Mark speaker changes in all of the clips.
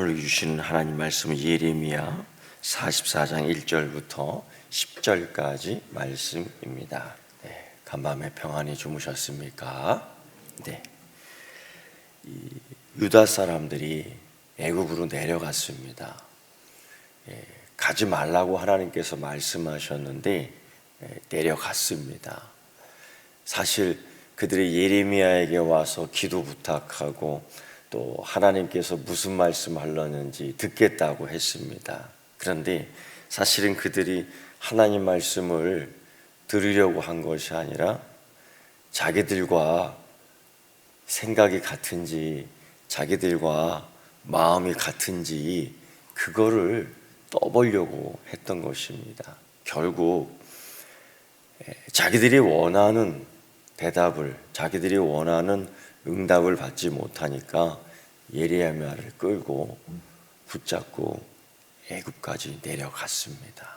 Speaker 1: 오늘 주시는 하나님 말씀은 예레미야 44장 1절부터 10절까지 말씀입니다. 네, 간밤에 평안히 주무셨습니까? 네. 이 유다 사람들이 애굽으로 내려갔습니다. 예, 가지 말라고 하나님께서 말씀하셨는데 예, 내려갔습니다. 사실 그들이 예레미야에게 와서 기도 부탁하고 또 하나님께서 무슨 말씀 하려는지 듣겠다고 했습니다. 그런데 사실은 그들이 하나님 말씀을 들으려고 한 것이 아니라 자기들과 생각이 같은지 자기들과 마음이 같은지 그거를 떠보려고 했던 것입니다. 결국 자기들이 원하는 대답을 자기들이 원하는 응답을 받지 못하니까 예레미야를 끌고 붙잡고 애굽까지 내려갔습니다.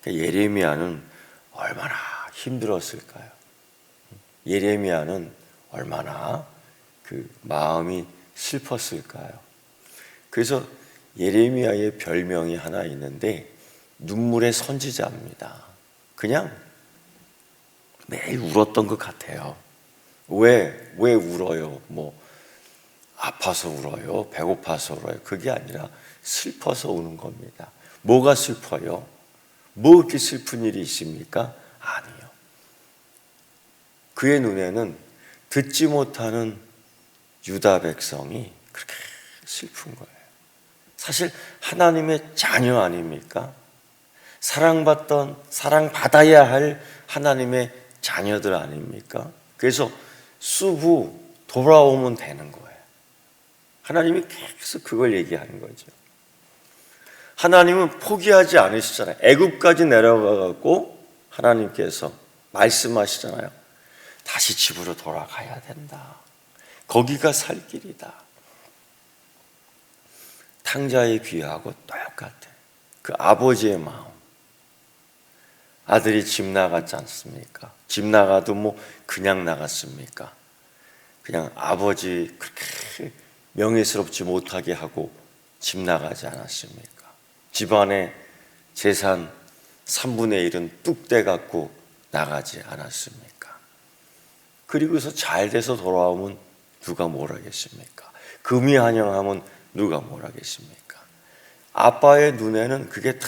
Speaker 1: 그러니까 예레미야는 얼마나 힘들었을까요? 예레미야는 얼마나 그 마음이 슬펐을까요? 그래서 예레미야의 별명이 하나 있는데 눈물의 선지자입니다. 그냥 매일 울었던 것 같아요. 왜, 왜 울어요? 뭐, 아파서 울어요? 배고파서 울어요? 그게 아니라 슬퍼서 우는 겁니다. 뭐가 슬퍼요? 뭐 이렇게 슬픈 일이 있습니까? 아니요. 그의 눈에는 듣지 못하는 유다 백성이 그렇게 슬픈 거예요. 사실 하나님의 자녀 아닙니까? 사랑받던, 사랑받아야 할 하나님의 자녀들 아닙니까? 그래서 수부 돌아오면 되는 거예요. 하나님이 계속 그걸 얘기하는 거죠. 하나님은 포기하지 않으시잖아요. 애굽까지 내려가 갖고 하나님께서 말씀하시잖아요. 다시 집으로 돌아가야 된다. 거기가 살 길이다. 탕자의 귀하고 똑같아. 그 아버지의 마음. 아들이 집 나갔지 않습니까? 집 나가도 뭐 그냥 나갔습니까? 그냥 아버지 그렇게 명예스럽지 못하게 하고 집 나가지 않았습니까? 집안에 재산 3분의 1은 뚝 떼갖고 나가지 않았습니까? 그리고서 잘 돼서 돌아오면 누가 뭘 하겠습니까? 금이 한영하면 누가 뭘 하겠습니까? 아빠의 눈에는 그게 다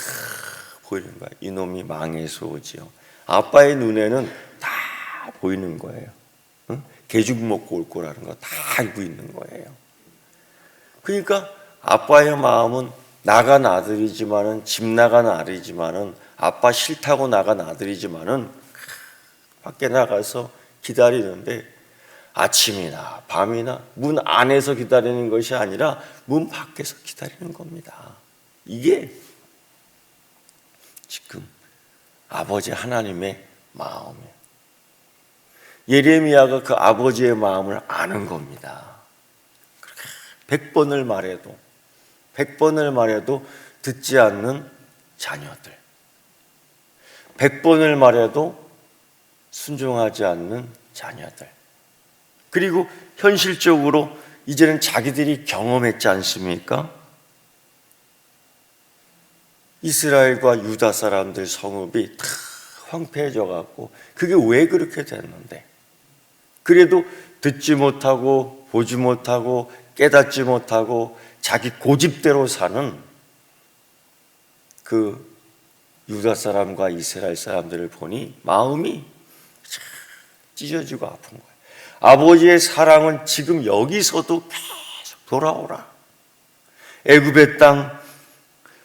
Speaker 1: 보이는 거야. 이놈이 망해서 오지요. 아빠의 눈에는 다 보이는 거예요. 응? 개죽 먹고 올 거라는 거 다 알고 있는 거예요. 그러니까 아빠의 마음은 나간 아들이지만은 집 나간 아들이지만은 아빠 싫다고 나간 아들이지만은 밖에 나가서 기다리는데 아침이나 밤이나 문 안에서 기다리는 것이 아니라 문 밖에서 기다리는 겁니다. 이게 지금 아버지 하나님의 마음이에요. 예레미야가 그 아버지의 마음을 아는 겁니다. 백 번을 말해도 백 번을 말해도 듣지 않는 자녀들. 백 번을 말해도 순종하지 않는 자녀들. 그리고 현실적으로 이제는 자기들이 경험했지 않습니까? 이스라엘과 유다 사람들 성읍이 다 황폐해져 갖고 그게 왜 그렇게 됐는데 그래도 듣지 못하고 보지 못하고 깨닫지 못하고 자기 고집대로 사는 그 유다 사람과 이스라엘 사람들을 보니 마음이 찢어지고 아픈 거예요. 아버지의 사랑은 지금 여기서도 계속 돌아오라. 애굽의 땅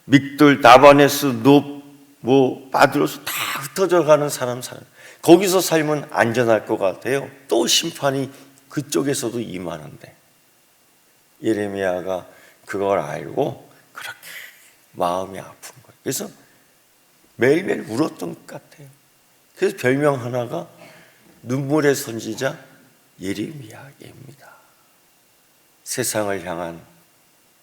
Speaker 1: 믹돌, 다바네스, 롭, 뭐 바드로스 다 흩어져 가는 사람 사람. 거기서 살면 안전할 것 같아요. 또 심판이 그쪽에서도 임하는데 예레미야가 그걸 알고 그렇게 마음이 아픈 거예요. 그래서 매일매일 울었던 것 같아요. 그래서 별명 하나가 눈물의 선지자 예레미야입니다. 세상을 향한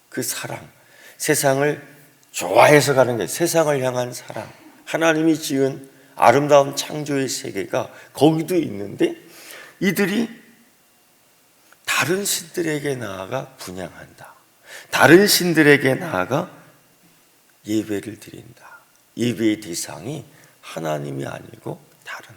Speaker 1: 그 사랑, 세상을 좋아해서 가는 게 세상을 향한 사랑. 하나님이 지은 아름다운 창조의 세계가 거기도 있는데 이들이 다른 신들에게 나아가 분양한다. 다른 신들에게 나아가 예배를 드린다. 예배의 대상이 하나님이 아니고 다른.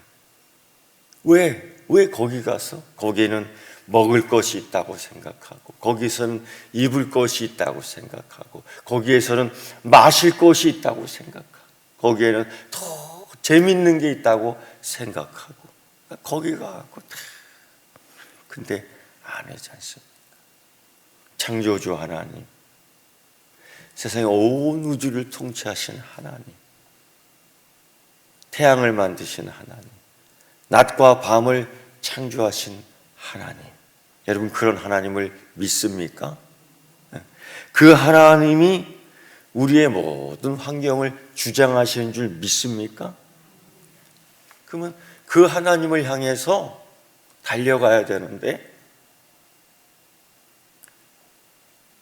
Speaker 1: 왜? 왜 거기 가서? 거기에는 먹을 것이 있다고 생각하고, 거기서는 입을 것이 있다고 생각하고, 거기에서는 마실 것이 있다고 생각하고, 거기에는 더 재밌는 게 있다고 생각하고, 거기 가고 다. 근데 아니지 않습니까? 창조주 하나님, 세상의 온 우주를 통치하신 하나님, 태양을 만드신 하나님, 낮과 밤을 창조하신 하나님. 여러분 그런 하나님을 믿습니까? 그 하나님이 우리의 모든 환경을 주장하시는 줄 믿습니까? 그러면 그 하나님을 향해서 달려가야 되는데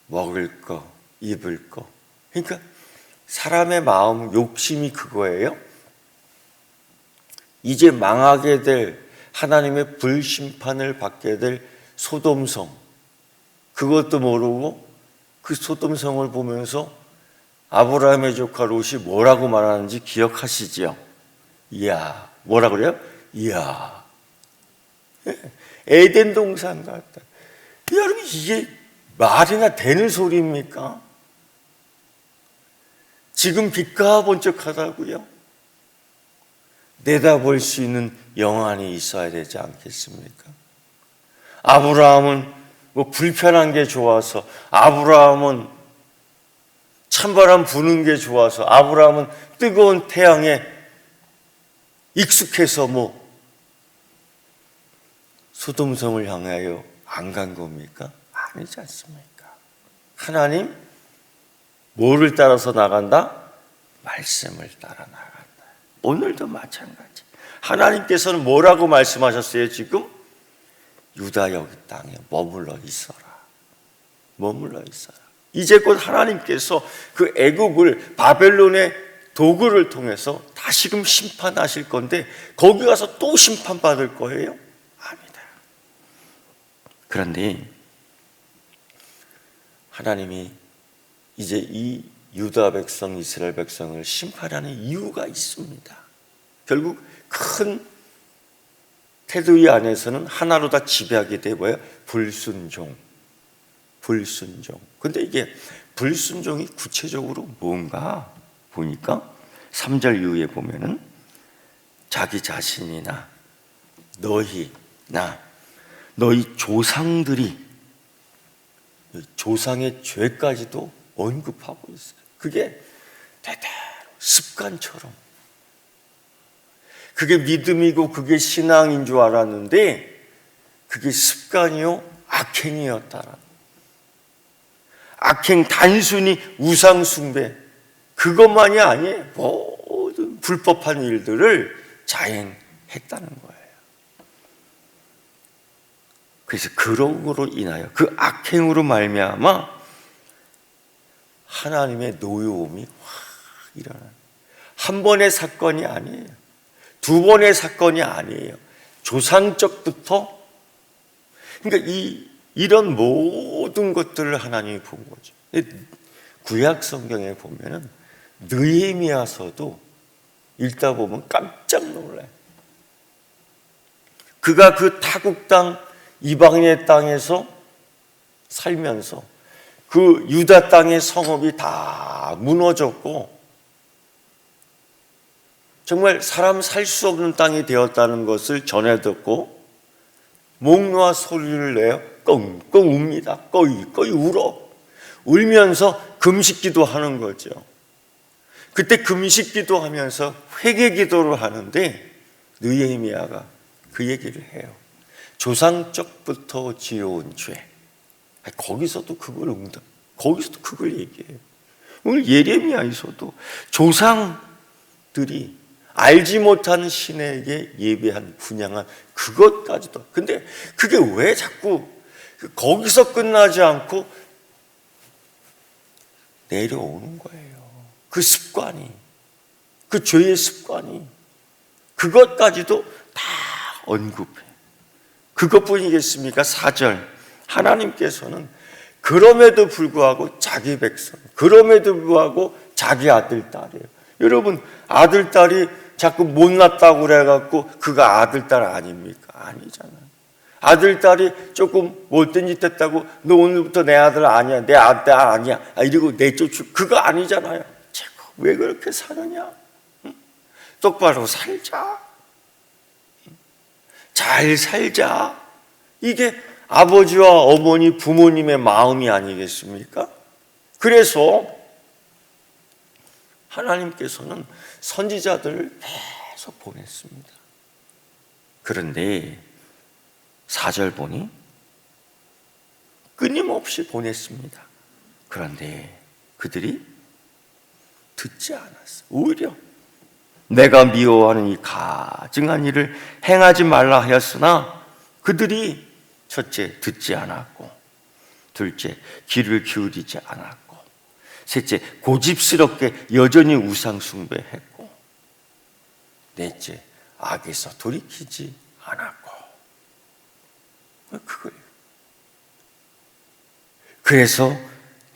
Speaker 1: 먹을 거, 입을 거. 그러니까 사람의 마음 욕심이 그거예요. 이제 망하게 될 하나님의 불심판을 받게 될 소돔성 그것도 모르고 그 소돔성을 보면서 아브라함의 조카 롯이 뭐라고 말하는지 기억하시지요? 이야 뭐라 그래요? 이야 에덴 동산 같다. 여러분 이게 말이나 되는 소리입니까? 지금 빛과 번쩍하다고요? 내다볼 수 있는 영안이 있어야 되지 않겠습니까? 아브라함은 뭐 불편한 게 좋아서 아브라함은 찬바람 부는 게 좋아서 아브라함은 뜨거운 태양에 익숙해서 뭐 소돔성을 향하여 안 간 겁니까? 아니지 않습니까? 하나님 뭐를 따라서 나간다? 말씀을 따라 나간다. 오늘도 마찬가지. 하나님께서는 뭐라고 말씀하셨어요, 지금? 유다 여기 땅에 머물러 있어라. 머물러 있어라. 이제 곧 하나님께서 그 애국을 바벨론의 도구를 통해서 다시금 심판하실 건데 거기 가서 또 심판받을 거예요? 아니다. 그런데 하나님이 이제 이 유다 백성, 이스라엘 백성을 심판하는 이유가 있습니다. 결국 큰 테두리 안에서는 하나로 다 지배하게 되고요. 불순종. 불순종. 근데 이게 불순종이 구체적으로 뭔가 보니까 3절 이후에 보면은 자기 자신이나 너희, 나, 너희 조상들이 조상의 죄까지도 언급하고 있어요. 그게 대대로 습관처럼. 그게 믿음이고 그게 신앙인 줄 알았는데 그게 습관이요 악행이었다라. 악행 단순히 우상 숭배 그것만이 아니에요. 모든 불법한 일들을 자행했다는 거예요. 그래서 그러므로 인하여 그 악행으로 말미암아 하나님의 노여움이 확 일어나는 한 번의 사건이 아니에요. 두 번의 사건이 아니에요. 조상적부터 그러니까 이 이런 모든 것들을 하나님이 본 거죠. 구약 성경에 보면은 느헤미야서도 읽다 보면 깜짝 놀라요. 그가 그 타국 땅 이방인의 땅에서 살면서 그 유다 땅의 성읍이 다 무너졌고 정말 사람 살 수 없는 땅이 되었다는 것을 전해 듣고 목 놓아 소리를 내어 끙끙 웁니다. 꺼이 꺼이 울어. 울면서 금식기도 하는 거죠. 그때 금식기도 하면서 회개기도를 하는데 느헤미야가 그 얘기를 해요. 조상적부터 지어온 죄. 거기서도 그걸 응답. 거기서도 그걸 얘기해요. 오늘 예레미야에서도 조상들이 알지 못하는 신에게 예배한 분양한 그것까지도. 근데 그게 왜 자꾸 거기서 끝나지 않고 내려오는 거예요. 그 습관이. 그 죄의 습관이. 그것까지도 다 언급해. 그것뿐이겠습니까? 4절. 하나님께서는 그럼에도 불구하고 자기 백성, 그럼에도 불구하고 자기 아들, 딸이에요. 여러분, 아들, 딸이 자꾸 못났다고 그래갖고 그가 아들, 딸 아닙니까? 아니잖아요. 아들, 딸이 조금 못된 짓 했다고 너 오늘부터 내 아들 아니야, 내 아들 아니야. 아, 이러고 내쫓을 그거 아니잖아요. 자꾸 왜 그렇게 사느냐? 응? 똑바로 살자. 잘 살자. 이게 아버지와 어머니, 부모님의 마음이 아니겠습니까? 그래서 하나님께서는 선지자들을 계속 보냈습니다. 그런데 4절 보니 끊임없이 보냈습니다. 그런데 그들이 듣지 않았어. 오히려 내가 미워하는 이 가증한 일을 행하지 말라 하였으나 그들이 첫째 듣지 않았고 둘째 귀를 기울이지 않았고 셋째 고집스럽게 여전히 우상 숭배했고 넷째 악에서 돌이키지 않았고 그걸 그래서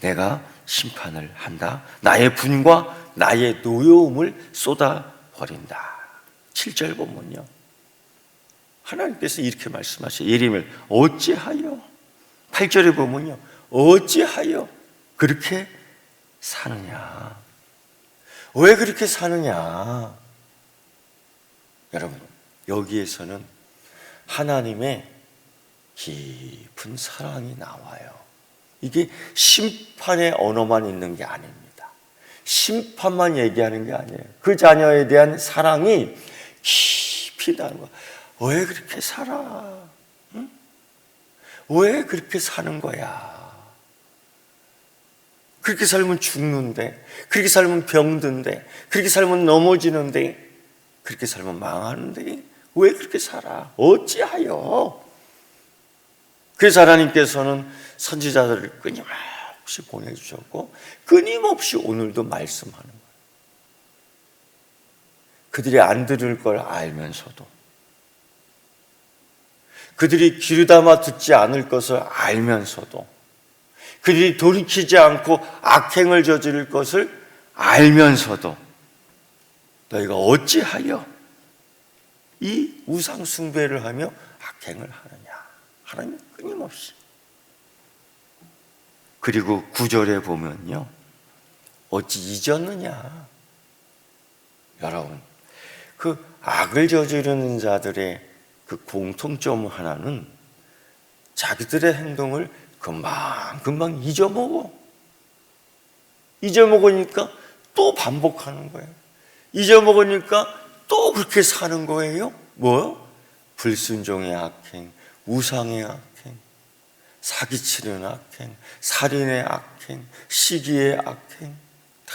Speaker 1: 내가 심판을 한다. 나의 분과 나의 노여움을 쏟아 버린다. 7절 보면요. 하나님께서 이렇게 말씀하셔요. 예림을 어찌하여 8절에 보면요. 어찌하여 그렇게 사느냐? 왜 그렇게 사느냐? 여러분, 여기에서는 하나님의 깊은 사랑이 나와요. 이게 심판의 언어만 있는 게 아닙니다. 심판만 얘기하는 게 아니에요. 그 자녀에 대한 사랑이 깊이 나는 거야. 왜 그렇게 살아? 응? 왜 그렇게 사는 거야? 그렇게 살면 죽는데, 그렇게 살면 병든데, 그렇게 살면 넘어지는데, 그렇게 살면 망하는데, 왜 그렇게 살아? 어찌하여? 그래서 하나님께서는 선지자들을 끊임없이 보내주셨고, 끊임없이 오늘도 말씀하는 거예요. 그들이 안 들을 걸 알면서도, 그들이 귀담아 듣지 않을 것을 알면서도, 그들이 돌이키지 않고 악행을 저지를 것을 알면서도, 너희가 어찌하여 이 우상 숭배를 하며 악행을 하느냐. 하나님 끊임없이. 그리고 구절에 보면요. 어찌 잊었느냐. 여러분, 그 악을 저지르는 자들의 그 공통점 하나는 자기들의 행동을 금방, 금방 잊어먹어. 잊어먹으니까 또 반복하는 거예요. 잊어먹으니까 또 그렇게 사는 거예요. 뭐요? 불순종의 악행, 우상의 악행, 사기치는 악행, 살인의 악행, 시기의 악행, 다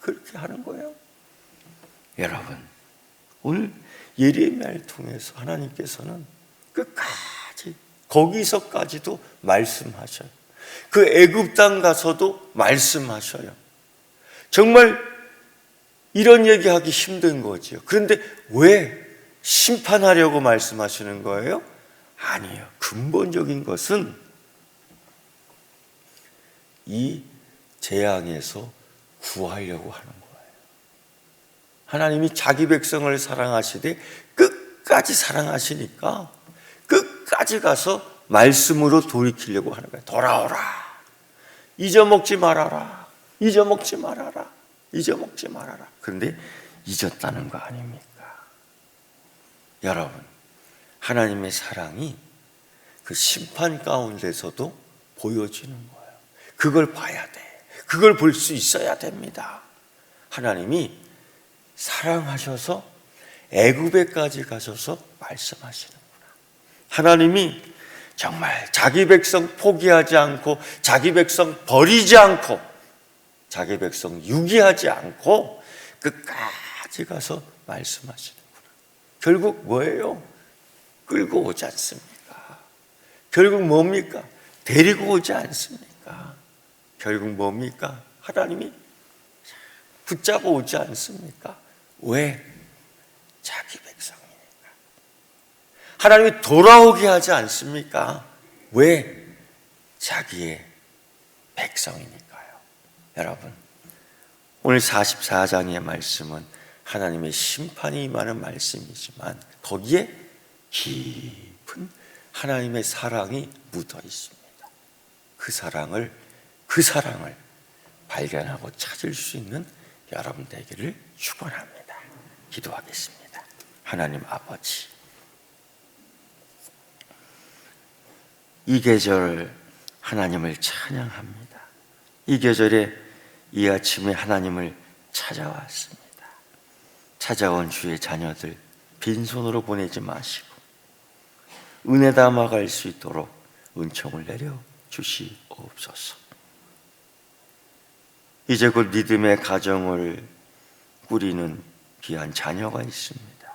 Speaker 1: 그렇게 하는 거예요. 여러분, 오늘 예레미야를 통해서 하나님께서는 끝까지 거기서까지도 말씀하셔요. 그 애굽 땅 가서도 말씀하셔요. 정말 이런 얘기하기 힘든 거지요. 그런데 왜 심판하려고 말씀하시는 거예요? 아니에요. 근본적인 것은 이 재앙에서 구하려고 하는 거예요. 하나님이 자기 백성을 사랑하시되 끝까지 사랑하시니까 끝까지 가서 말씀으로 돌이키려고 하는 거예요. 돌아오라. 잊어먹지 말아라. 잊어먹지 말아라. 잊어먹지 말아라. 그런데 잊었다는 거 아닙니까? 여러분, 하나님의 사랑이 그 심판 가운데서도 보여지는 거예요. 그걸 봐야 돼. 그걸 볼 수 있어야 됩니다. 하나님이 사랑하셔서 애굽에까지 가셔서 말씀하시는구나. 하나님이 정말 자기 백성 포기하지 않고 자기 백성 버리지 않고 자기 백성 유기하지 않고 끝까지 가서 말씀하시는구나. 결국 뭐예요? 끌고 오지 않습니까? 결국 뭡니까? 데리고 오지 않습니까? 결국 뭡니까? 하나님이 붙잡아 오지 않습니까? 왜? 자기 백성이니까. 하나님이 돌아오게 하지 않습니까? 왜? 자기의 백성이니까요. 여러분, 오늘 44장의 말씀은 하나님의 심판이 임하는 말씀이지만 거기에 깊은 하나님의 사랑이 묻어 있습니다. 그 사랑을 그 사랑을 발견하고 찾을 수 있는 여러분 되기를 축원합니다. 기도하겠습니다. 하나님 아버지 이 계절 하나님을 찬양합니다. 이 계절에 이 아침에 하나님을 찾아왔습니다. 찾아온 주의 자녀들 빈손으로 보내지 마시고 은혜 담아갈 수 있도록 은총을 내려 주시옵소서. 이제 곧 믿음의 가정을 꾸리는 귀한 자녀가 있습니다.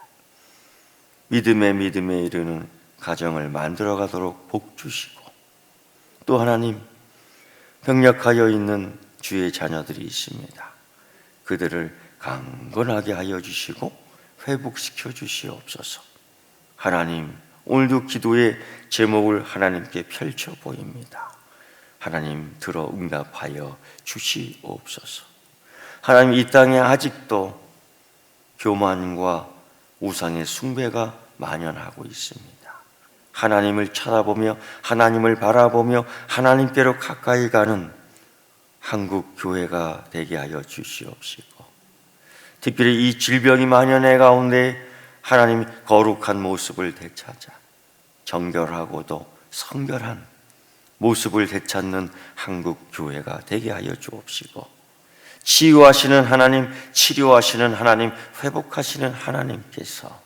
Speaker 1: 믿음의 믿음에 이르는 가정을 만들어 가도록 복 주시고 또 하나님 병력하여 있는 주의 자녀들이 있습니다. 그들을 강건하게 하여 주시고 회복시켜 주시옵소서. 하나님 오늘도 기도의 제목을 하나님께 펼쳐 보입니다. 하나님 들어 응답하여 주시옵소서. 하나님 이 땅에 아직도 교만과 우상의 숭배가 만연하고 있습니다. 하나님을 쳐다보며 하나님을 바라보며 하나님께로 가까이 가는 한국 교회가 되게 하여 주시옵시고 특별히 이 질병이 만연해 가운데 하나님 거룩한 모습을 되찾아 정결하고도 성결한 모습을 되찾는 한국 교회가 되게 하여 주옵시고 치유하시는 하나님, 치료하시는 하나님, 회복하시는 하나님께서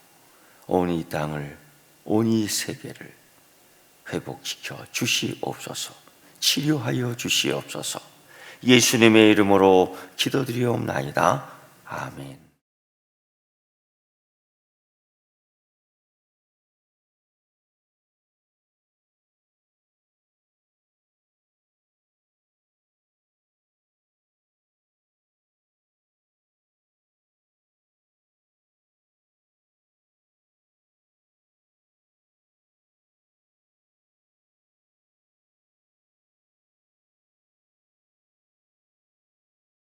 Speaker 1: 온 이 땅을, 온 이 세계를 회복시켜 주시옵소서, 치료하여 주시옵소서, 예수님의 이름으로 기도드리옵나이다. 아멘.